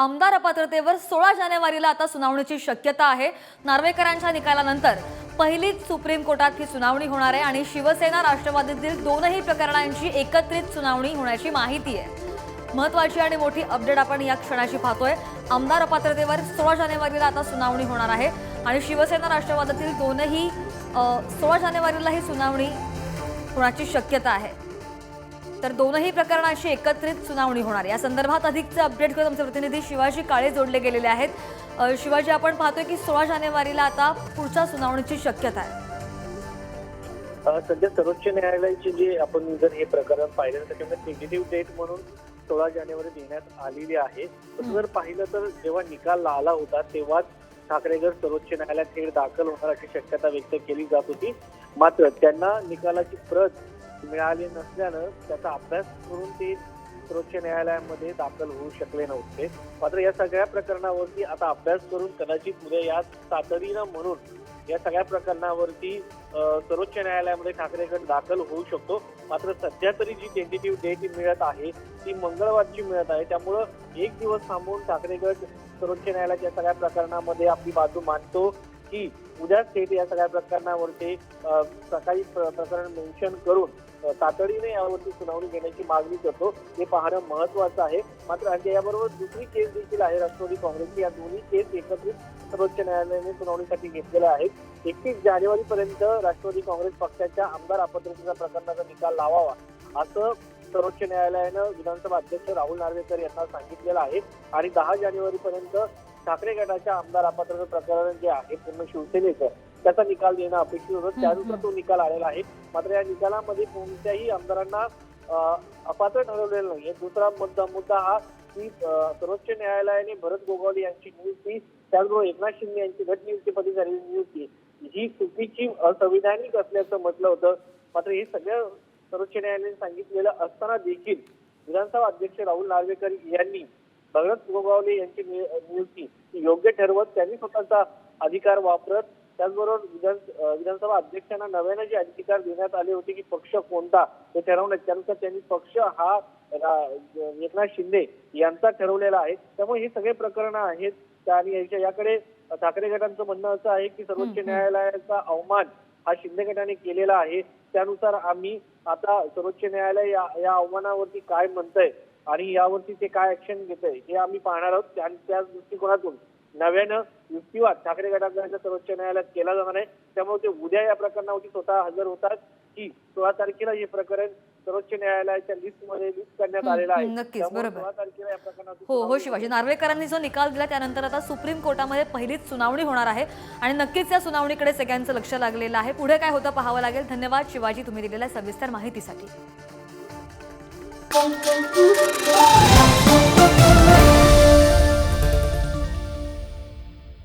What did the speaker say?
आमदार अपात्रतेवर सोळा जानेवारीला आता सुनावणीची शक्यता आहे. नार्वेकरांच्या निकालानंतर पहिलीच सुप्रीम कोर्टात ही सुनावणी होणार आहे आणि शिवसेना राष्ट्रवादीतील दोनही प्रकरणांची एकत्रित सुनावणी होण्याची माहिती आहे. महत्वाची आणि मोठी अपडेट आपण या क्षणाची पाहतोय. आमदार अपात्रतेवर सोळा जानेवारीला आता सुनावणी होणार आहे आणि शिवसेना राष्ट्रवादातील दोनही सोळा जानेवारीला ही सुनावणी होण्याची शक्यता आहे. तर दोनही प्रकरणांची एकत्रित सुनावणी होणार या संदर्भात अधिकचे अपडेट करत आमचे प्रतिनिधी शिवाजी काळे जोडले गेलेले आहेत. शिवाजी आपण पाहतोय की सोळा जानेवारीला आता पुढच्या सुनावणीची शक्यता आहे. सध्या सर्वोच्च न्यायालयाचे जे आपण जर हे प्रकरण पाहिलं तर त्याच्यामध्ये टेंटेटिव्ह डेट म्हणून सोळा जानेवारी देण्यात आलेली आहे. तसं जर पाहिलं तर जेव्हा निकाल आला होता तेव्हाच ठाकरेगड सर्वोच्च न्यायालयात थेट दाखल होणार अशी शक्यता व्यक्त केली जात होती. मात्र त्यांना निकालाची प्रत मिळाली नसल्यानं त्याचा अभ्यास करून ते सर्वोच्च न्यायालयामध्ये दाखल होऊ शकले नव्हते. मात्र या सगळ्या प्रकरणावरती आता अभ्यास करून कदाचित उद्या या तातडीनं म्हणून या सगळ्या प्रकरणावरती सर्वोच्च न्यायालयामध्ये ठाकरे गट दाखल होऊ शकतो. मात्र सध्या तरी जी टेंटेटिव्ह डेट मिळत आहे ती मंगळवारची मिळत आहे. त्यामुळं एक दिवस थांबून ठाकरे गट सर्वोच्च न्यायालयाच्या सगळ्या प्रकरणामध्ये आपली बाजू मांडतो. की उद्या थेट या सगळ्या प्रकरणावरती सकाळी प्र- प्रकरण मेन्शन करून तातडीने यावरती सुनावणी घेण्याची मागणी करतो. हे पाहणं महत्वाचं आहे. मात्र आणि याबरोबर दुसरी केस देखील आहे. राष्ट्रवादी काँग्रेसची या दोन्ही केस एकत्रित सर्वोच्च न्यायालयाने सुनावणीसाठी घेतलेल्या आहेत एकतीस जानेवारी पर्यंत राष्ट्रवादी काँग्रेस पक्षाच्या आमदार अपत्रतेच्या प्रकरणाचा निकाल लावावा असं सर्वोच्च न्यायालयानं विधानसभा अध्यक्ष राहुल नार्वेकर यांना सांगितलेलं आहे. आणि दहा जानेवारी पर्यंत ठाकरे गटाच्या आमदार अपात्रता प्रकरण जे आहे पूर्ण शिवसेनेचं त्याचा निकाल देणं अपेक्षित होतं. त्यानुसार तो निकाल आलेला आहे. मात्र या निकालामध्ये कोणत्याही आमदारांना अपात्र ठरवलेलं नाही दुसरा मुद्दा मुद्दा हा की सर्वोच्च न्यायालयाने भरत गोगावले यांची नियुक्ती त्याचबरोबर एकनाथ शिंदे यांची गटनियुक्तीपदी झालेली नियुक्ती ही चुकीची असंविधानिक असल्याचं म्हटलं होतं. मात्र हे सगळं सर्वोच्च न्यायालयाने सांगितलेलं असताना देखील विधानसभा अध्यक्ष राहुल नार्वेकर यांनी भगत गोगावले यांची नियु- नियुक्ती ही योग्य ठरवत त्यांनी स्वतःचा अधिकार वापरत त्याचबरोबर विधान विधानसभा अध्यक्षांना नव्याने जे अधिकार देण्यात आले होते की पक्ष कोणता ते ठरवण्यात त्यानुसार त्यांनी पक्ष हा एकनाथ शिंदे यांचा ठरवलेला आहे. त्यामुळे हे सगळे प्रकरण आहेत. आणि याच्या याकडे ठाकरे गटांचं म्हणणं असं आहे की सर्वोच्च न्यायालयाचा अवमान हा शिंदे गटाने केलेला आहे. त्यानुसार आम्ही आता सर्वोच्च न्यायालय या या अवमानावरती काय म्हणतंय आणि यावरती ते काय ऍक्शन घेत आहे हे आम्ही पाहणार आहोत. आणि त्याच दृष्टिकोनातून नव्यानं युक्तिवाद ठाकरे गटाकडे सर्वोच्च न्यायालयात केला जाणार आहे. त्यामुळे ते उद्या या प्रकरणावरती स्वतः हजर होतात की सोळा तारखेला हे प्रकरण सर्वोच्च न्यायालयाच्या लिस्टमध्ये लिस्ट करण्यात आलेलं आहे. नक्कीच, बरोबर. हो हो शिवाजी. नार्वेकरांनी जो निकाल दिला त्यानंतर आता सुप्रीम कोर्टामध्ये पहिलीच सुनावणी होणार आहे. आणि नक्कीच या सुनावणीकडे सगळ्यांचं लक्ष लागलेलं आहे. पुढे काय होतं पाहावं लागेल. धन्यवाद शिवाजी तुम्ही दिलेल्या सविस्तर माहितीसाठी. pom, pom, pom, pom.